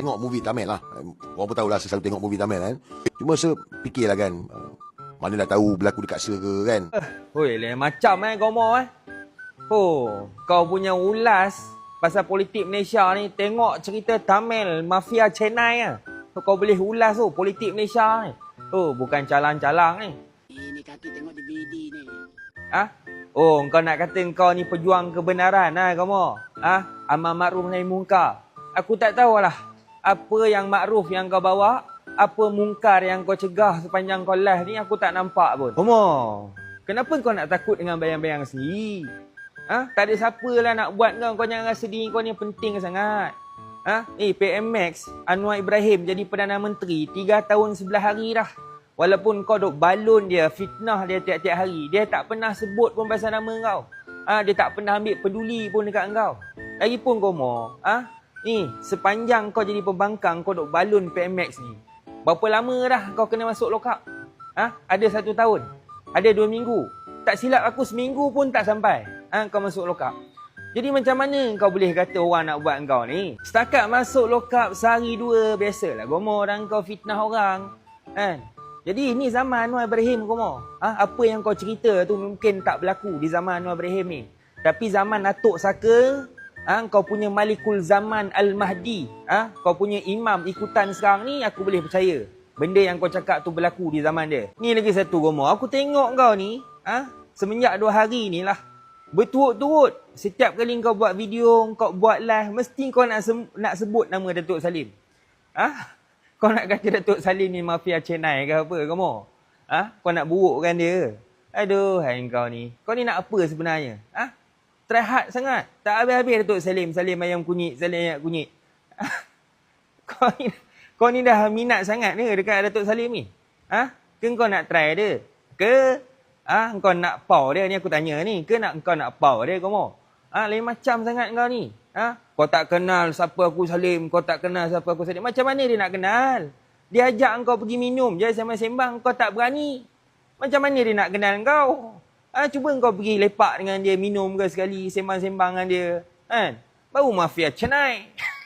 tengok movie Tamil lah. Eh, Orang pun tahulah saya selalu tengok movie Tamil kan. Cuma saya fikirlah kan. uh, Manalah tahu berlaku dekat Sir ke kan. Hoi, lain macam eh kau mau eh. Oh, kau punya ulas pasal politik Malaysia ni tengok cerita Tamil mafia Chennai ah. So, kau boleh ulas tu politik Malaysia ni. Oh, bukan calang-calang ni. Ini kaki tengok DVD ni. Ah? Oh, kau nak kata kau ni pejuang kebenaran ah kau mau? Ah, amal makruf nahi mungkar. Aku tak tahulah apa yang makruf yang kau bawa, apa mungkar yang kau cegah sepanjang kau live ni aku tak nampak pun. Homo, kenapa kau nak takut dengan bayang-bayang sendiri? Ah, tak ada siapa lah nak buat kau, kau jangan rasa diri kau ni penting sangat. Ah, eh PMX Anwar Ibrahim jadi Perdana Menteri 3 tahun 11 hari dah. Walaupun kau duk balon dia, fitnah dia tiap-tiap hari, dia tak pernah sebut pun pasal nama kau. Ah, dia tak pernah ambil peduli pun dekat kau. Lagipun kau mau, ah, ni sepanjang kau jadi pembangkang kau duk balon PMX ni. Berapa lama dah kau kena masuk lokap? Ah, ada satu tahun. Ada dua minggu. Tak silap aku seminggu pun tak sampai. Ah, kau masuk lokap. Jadi macam mana kau boleh kata orang nak buat kau ni? Setakat masuk lokap sehari dua biasalah gomo dan kau fitnah orang. Kan? Jadi ini zaman Anwar Ibrahim gomo. Ha? apa yang kau cerita tu mungkin tak berlaku di zaman Anwar Ibrahim ni. Tapi zaman Datuk Saka, ha? kau punya Malikul Zaman Al-Mahdi, ha? kau punya imam ikutan sekarang ni aku boleh percaya. Benda yang kau cakap tu berlaku di zaman dia. Ni lagi satu gomo. Aku tengok kau ni, ha? semenjak dua hari ni lah. Berturut-turut setiap kali kau buat video, kau buat live, mesti kau nak sem- nak sebut nama Datuk Salim. Ah, Kau nak kata Datuk Salim ni mafia Chennai ke apa kau mau? Ah, Kau nak burukkan dia. Aduh, hai kau ni. Kau ni nak apa sebenarnya? Ah, Try hard sangat. Tak habis-habis Datuk Salim, Salim ayam kunyit, Salim ayam kunyit. Kau ni kau ni dah minat sangat ni dekat Datuk Salim ni. Ah, Ke kau nak try dia? Ke Ah, kau nak pau dia ni aku tanya ni. Ke nak kau nak pau dia kau mau? Ah, lain macam sangat kau ni. Ah, kau tak kenal siapa aku Salim, kau tak kenal siapa aku Salim. Macam mana dia nak kenal? Dia ajak kau pergi minum je sembang-sembang, kau tak berani. Macam mana dia nak kenal kau? Ah, cuba kau pergi lepak dengan dia, minum ke sekali, sembang-sembang dengan dia. Kan? Baru mafia Chennai.